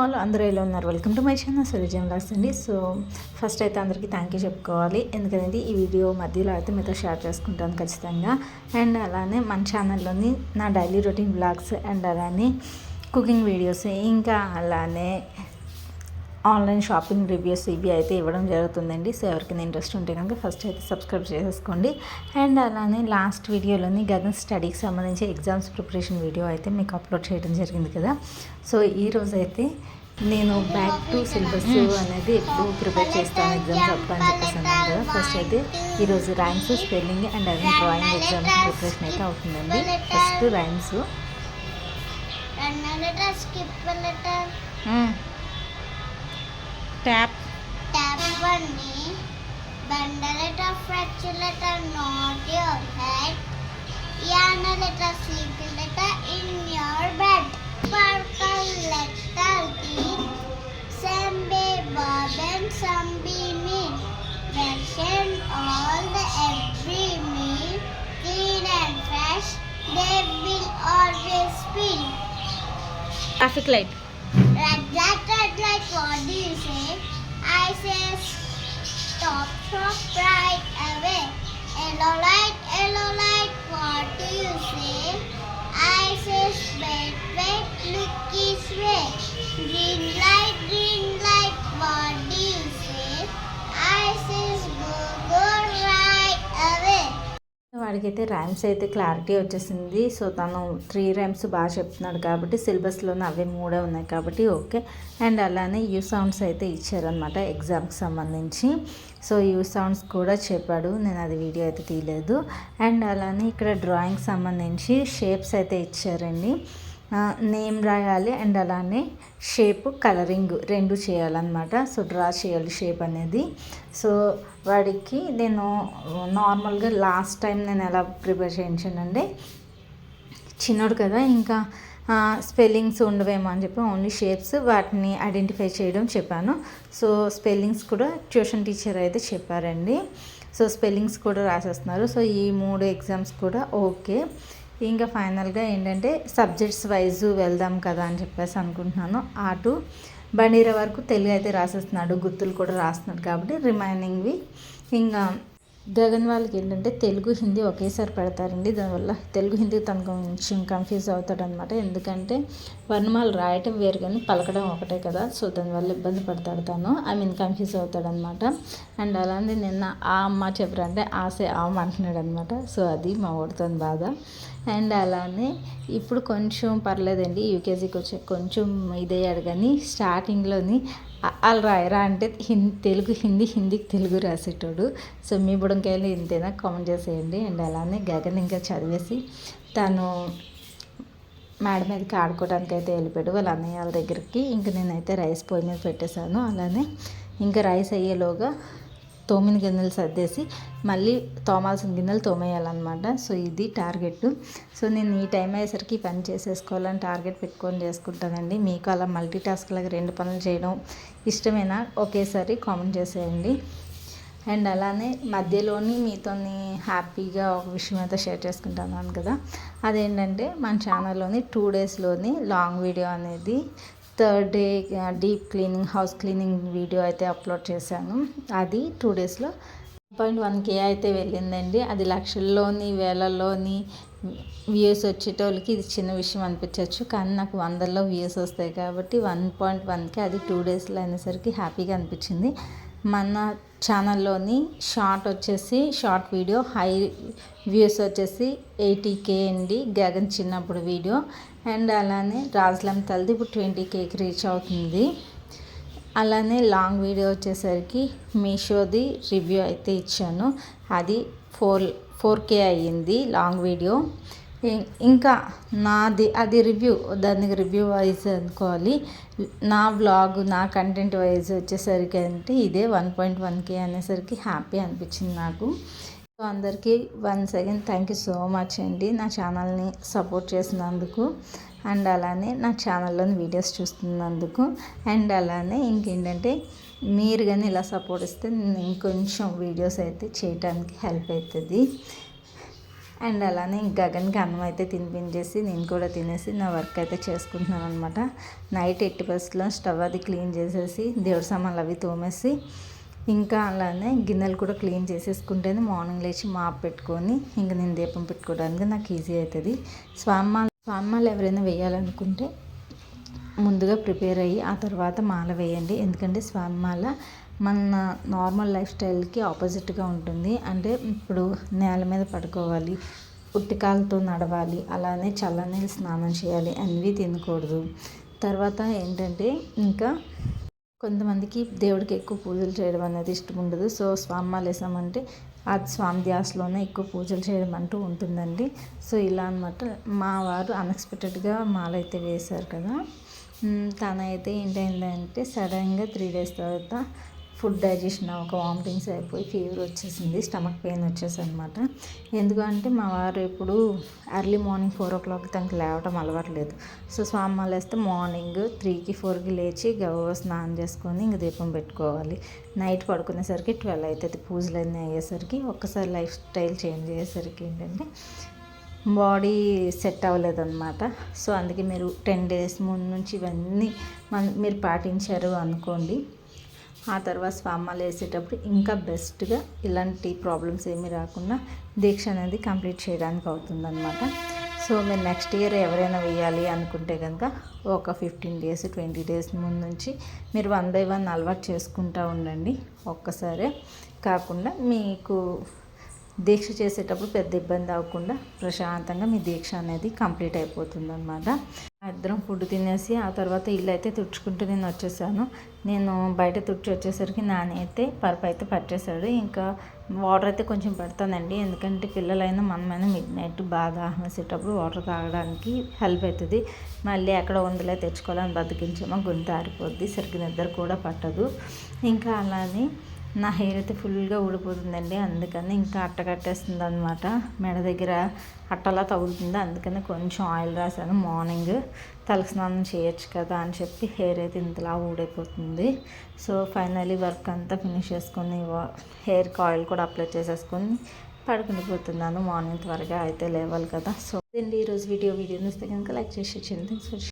All అందరూ ఎలా ఉన్నారు? వెల్కమ్ టు మై ఛానల్ సురజం లాస్ అండి సో ఫస్ట్ అయితే అందరికీ థ్యాంక్ యూ చెప్పుకోవాలి. ఎందుకంటే ఈ వీడియో మధ్యలో అయితే మీతో షేర్ చేసుకుంటాను ఖచ్చితంగా. అండ్ అలానే మన ఛానల్లోని నా డైలీ రొటీన్ బ్లాగ్స్ అండ్ అలానే కుకింగ్ వీడియోస్ ఇంకా అలానే ఆన్లైన్ షాపింగ్ రివ్యూస్ ఇవి అయితే ఇవ్వడం జరుగుతుందండి. సో ఎవరికైనా ఇంట్రెస్ట్ ఉంటే కనుక ఫస్ట్ అయితే సబ్స్క్రైబ్ చేసేసుకోండి అండ్ అలానే లాస్ట్ వీడియోలోని గగన్ స్టడీకి సంబంధించి ఎగ్జామ్స్ ప్రిపరేషన్ వీడియో అయితే మీకు అప్లోడ్ చేయడం జరిగింది కదా. సో ఈరోజు అయితే నేను బ్యాక్ టు సిలబస్ అనేది ఎప్పుడు ప్రిపేర్ చేస్తాను ఎగ్జామ్స్ అప్పుడు అని చెప్పేసి అన్నాను కదా. ఫస్ట్ అయితే ఈరోజు ర్యాంక్స్ స్పెల్లింగ్ అండ్ అదే డ్రాయింగ్ ఎగ్జామ్స్ ప్రిపరేషన్ అయితే అవుతుందండి. First ranks. tap. Tap on knee bundle it up fracture letter nod your head. Yarn a little sleepy. letter in your bed. Sparkle letter teeth some bay bob and some be me and all the every meal clean and fresh they will always be. Traffic light. Light, red light, what do you say? I say stop, stop right away. Yellow light, yellow light, వాడికైతే rhymes అయితే clarity వచ్చేసింది. So తను three rhymes బాగా చెప్తున్నాడు కాబట్టి సిలబస్లోనే అవే మూడే ఉన్నాయి కాబట్టి ఓకే. అండ్ అలానే యూ సౌండ్స్ అయితే ఇచ్చారనమాట ఎగ్జామ్కి సంబంధించి. సో యూ సౌండ్స్ కూడా చెప్పాడు. నేను అది వీడియో అయితే తీయలేదు. అండ్ అలానే ఇక్కడ డ్రాయింగ్ సంబంధించి షేప్స్ అయితే ఇచ్చారండి. నేమ్ రాయాలి అండ్ అలానే షేప్ కలరింగ్ రెండు చేయాలన్నమాట. సో డ్రా చేయాలి షేప్ అనేది. సో వాడికి నేను నార్మల్గా లాస్ట్ టైం నేను ఎలా ప్రిపేర్ చేయించానండి చిన్నోడు కదా ఇంకా స్పెల్లింగ్స్ ఉండవేమో అని చెప్పి ఓన్లీ షేప్స్ వాటిని ఐడెంటిఫై చేయడం చెప్పాను. సో స్పెల్లింగ్స్ కూడా ట్యూషన్ టీచర్ అయితే చెప్పారండి. సో స్పెల్లింగ్స్ కూడా రాసేస్తున్నారు. సో ఈ మూడు ఎగ్జామ్స్ కూడా ఓకే. ఇంకా ఫైనల్గా ఏంటంటే సబ్జెక్ట్స్ వైజ్ వెళ్దాం కదా అని చెప్పేసి అనుకుంటున్నాను. అటు బండిర వరకు తెలుగు అయితే రాసేస్తున్నాడు గుర్తులు కూడా రాస్తున్నాడు కాబట్టి రిమైనింగ్వి. ఇంకా గగన్ వాళ్ళకి ఏంటంటే తెలుగు హిందీ ఒకేసారి పెడతారండి. దానివల్ల తెలుగు హిందీ తను కొంచెం కన్ఫ్యూజ్ అవుతాడనమాట ఎందుకంటే వర్ణమాలు రాయటం వేరు కానీ పలకడం ఒకటే కదా. సో దానివల్ల ఇబ్బంది పడతాడు తను. ఐ మీన్ కన్ఫ్యూజ్ అవుతాడనమాట అండ్ అలానే నిన్న ఆ అమ్మ చెప్పారంటే ఆసే ఆమె అంటున్నాడు అనమాట సో అది మా ఓడితో బాధ. అండ్ అలానే ఇప్పుడు కొంచెం పర్లేదండి. యూకేజీకి వచ్చే కొంచెం ఇదయ్యాడు కానీ స్టార్టింగ్లోని వాళ్ళు రాయరా అంటే హిందీ తెలుగు హిందీ హిందీకి తెలుగు రాసేటోడు. సో మీ బుడంకాయలు ఇంతేనా? కామెంట్ చేసేయండి. అండ్ అలానే గగన్ ఇంకా చదివేసి తను మేడం మీదకి ఆడుకోవడానికి అయితే వెళ్ళిపోయాడు. వాళ్ళ అన్నయ్య వాళ్ళ దగ్గరికి. ఇంకా నేనైతే రైస్ పొయ్యి మీద పెట్టేశాను. అలానే ఇంకా రైస్ అయ్యేలోగా తోమిన గిన్నెలు సర్దేసి మళ్ళీ తోమాల్సిన గిన్నెలు తోమేయాలన్నమాట. సో ఇది టార్గెట్ సో నేను ఈ టైం అయ్యేసరికి పని చేసేసుకోవాలని టార్గెట్ పెట్టుకొని చేసుకుంటానండి. మీకు అలా మల్టీ టాస్క్ లాగా రెండు పనులు చేయడం ఇష్టమేనా? ఒకేసారి కామెంట్ చేసేయండి. అండ్ అలానే మధ్యలోని మీతోని హ్యాపీగా ఒక విషయం అయితే షేర్ చేసుకుంటున్నాను కదా. అదేంటంటే మన ఛానల్లోని టూ డేస్లోని లాంగ్ వీడియో అనేది third day deep cleaning house cleaning video అయితే అప్లోడ్ చేశాను. అది టూ డేస్లో. పాయింట్ వన్ కే అయితే వెళ్ళిందండి. అది లక్షల్లోని వేలల్లోని వ్యూస్ వచ్చేటోళ్ళకి ఇది చిన్న విషయం అనిపించవచ్చు కానీ నాకు వందల్లో వ్యూస్ వస్తాయి కాబట్టి వన్ పాయింట్ వన్కి అది టూ డేస్లో అయినసరికి హ్యాపీగా అనిపించింది. మన ఛానల్లోని షార్ట్ వచ్చేసి షార్ట్ వీడియో హై వ్యూస్ వచ్చేసి ఎయిటీ కే అండి. గగన్ చిన్నప్పుడు వీడియో. అండ్ అలానే రాజ్లం తల్ది ఇప్పుడు ట్వంటీ కేకి రీచ్ అవుతుంది. అలానే లాంగ్ వీడియో వచ్చేసరికి మీషోది రివ్యూ అయితే ఇచ్చాను. అది ఫోర్ ఫోర్ కే అయ్యింది లాంగ్ వీడియో. ఇంకా నాది అది రివ్యూ దానికి రివ్యూ వైజ్ అనుకోవాలి. నా బ్లాగ్ నా కంటెంట్ వైజ్ వచ్చేసరికి అంటే ఇదే వన్ పాయింట్ వన్ కే అనేసరికి హ్యాపీ అనిపించింది నాకు. సో అందరికీ once again thank you so much అండి నా ఛానల్ని సపోర్ట్ చేసినందుకు అండ్ అలానే నా ఛానల్లోని వీడియోస్ చూస్తున్నందుకు. అండ్ అలానే ఇంకేంటంటే మీరు కానీ ఇలా సపోర్ట్ ఇస్తే నేను ఇంకొంచెం వీడియోస్ అయితే చేయడానికి హెల్ప్ అవుతుంది. అండ్ అలానే గగన్కి అన్నం అయితే తినిపించేసి నేను కూడా తినేసి నా వర్క్ అయితే చేసుకుంటున్నాను అనమాట నైట్ ఎట్టి బస్సులో స్టవ్ అది క్లీన్ చేసేసి దేవుడి సామాన్లు అవి తోమేసి ఇంకా అలానే గిన్నెలు కూడా క్లీన్ చేసేసుకుంటేనే మార్నింగ్ లేచి మాప్ పెట్టుకొని ఇంకా నేను దీపం పెట్టుకోవడానికి నాకు ఈజీ అవుతుంది. స్వామిమాల స్వామిమాల ఎవరైనా వేయాలనుకుంటే ముందుగా ప్రిపేర్ అయ్యి ఆ తర్వాత మాల వేయండి. ఎందుకంటే స్వామిమాల మన నార్మల్ లైఫ్ స్టైల్కి ఆపోజిట్గా ఉంటుంది. అంటే ఇప్పుడు నేల మీద పడుకోవాలి ఉట్టికాలతో నడవాలి అలానే చల్లనీళ్ళు స్నానం చేయాలి అన్నీ తినకూడదు. తర్వాత ఏంటంటే ఇంకా కొంతమందికి దేవుడికి ఎక్కువ పూజలు చేయడం అనేది ఇష్టం ఉండదు. సో స్వామిమాల వేసామంటే ఆ స్వామి ధ్యాసలోనే ఎక్కువ పూజలు చేయడం అంటూ ఉంటుందండి. సో ఇలా అనమాట మా వారు అన్ఎక్స్పెక్టెడ్గా మాల అయితే వేశారు కదా. తనైతే ఏంటంటే సడన్గా త్రీ డేస్ తర్వాత ఫుడ్ డైజెషన్ ఒక వామిటింగ్స్ అయిపోయి ఫీవర్ వచ్చేసింది స్టమక్ పెయిన్ వచ్చేసి అనమాట ఎందుకంటే మా వారు ఇప్పుడు early morning four o'clock తనకి లేవటం అలవాట్లేదు. సో స్వామి వేస్తే మార్నింగ్ త్రీకి ఫోర్కి లేచి గవ స్నానం చేసుకొని ఇంక దీపం పెట్టుకోవాలి. నైట్ పడుకునేసరికి ట్వెల్వ్ అవుతుంది పూజలు అన్నీ అయ్యేసరికి. ఒక్కసారి లైఫ్ స్టైల్ చేంజ్ అయ్యేసరికి ఏంటంటే బాడీ సెట్ అవ్వలేదన్నమాట. సో అందుకే మీరు టెన్ డేస్ ముందు నుంచి ఇవన్నీ మన మీరు పాటించారు అనుకోండి. ఆ తర్వాత స్వామాలు వేసేటప్పుడు ఇంకా బెస్ట్గా ఇలాంటి ప్రాబ్లమ్స్ ఏమీ రాకుండా దీక్ష అనేది కంప్లీట్ చేయడానికి అవుతుందన్నమాట. సో మీరు నెక్స్ట్ ఇయర్ ఎవరైనా వేయాలి అనుకుంటే కనుక ఒక ఫిఫ్టీన్ డేస్ ట్వంటీ డేస్ ముందు నుంచి మీరు వన్ బై వన్ అలవాటు చేసుకుంటూ ఉండండి ఒక్కసారే. కాకుండా మీకు దీక్ష చేసేటప్పుడు పెద్ద ఇబ్బంది అవ్వకుండా ప్రశాంతంగా మీ దీక్ష అనేది కంప్లీట్ అయిపోతుంది అనమాట ఇద్దరం ఫుడ్ తినేసి ఆ తర్వాత ఇల్లు అయితే తుడుచుకుంటూ నేను వచ్చేసాను. నేను బయట తుడిచి వచ్చేసరికి నాన్న అయితే పరుపు అయితే పట్టేశాడు. ఇంకా వాటర్ అయితే కొంచెం పెడతానండి. ఎందుకంటే పిల్లలైనా మనమైనా మిడ్ నైట్ బాగా వేసేటప్పుడు వాటర్ తాగడానికి హెల్ప్ అవుతుంది. మళ్ళీ ఎక్కడ వందలే తెచ్చుకోవాలని బతికించామో గుంత ఆరిపోద్ది. సరిగ్గా నిద్ర కూడా పట్టదు. ఇంకా అలానే నా హెయిర్ అయితే ఫుల్గా ఊడిపోతుందండి. అందుకని ఇంకా అట్ట కట్టేస్తుంది అనమాట మెడ దగ్గర అట్టలా తగులుతుంది. అందుకని కొంచెం ఆయిల్ రాశాను. మార్నింగ్ తలస్నానం చేయొచ్చు కదా అని చెప్పి హెయిర్ అయితే ఇంతలా ఊడైపోతుంది. సో ఫైనలీ వర్క్ అంతా ఫినిష్ చేసుకొని హెయిర్కి ఆయిల్ కూడా అప్లై చేసేసుకొని పడుకునిపోతున్నాను మార్నింగ్ త్వరగా అయితే లేవాలి కదా. సో అండి ఈరోజు వీడియో. వీడియో చూస్తే కనుక లైక్ చేసి థ్యాంక్స్ ఫర్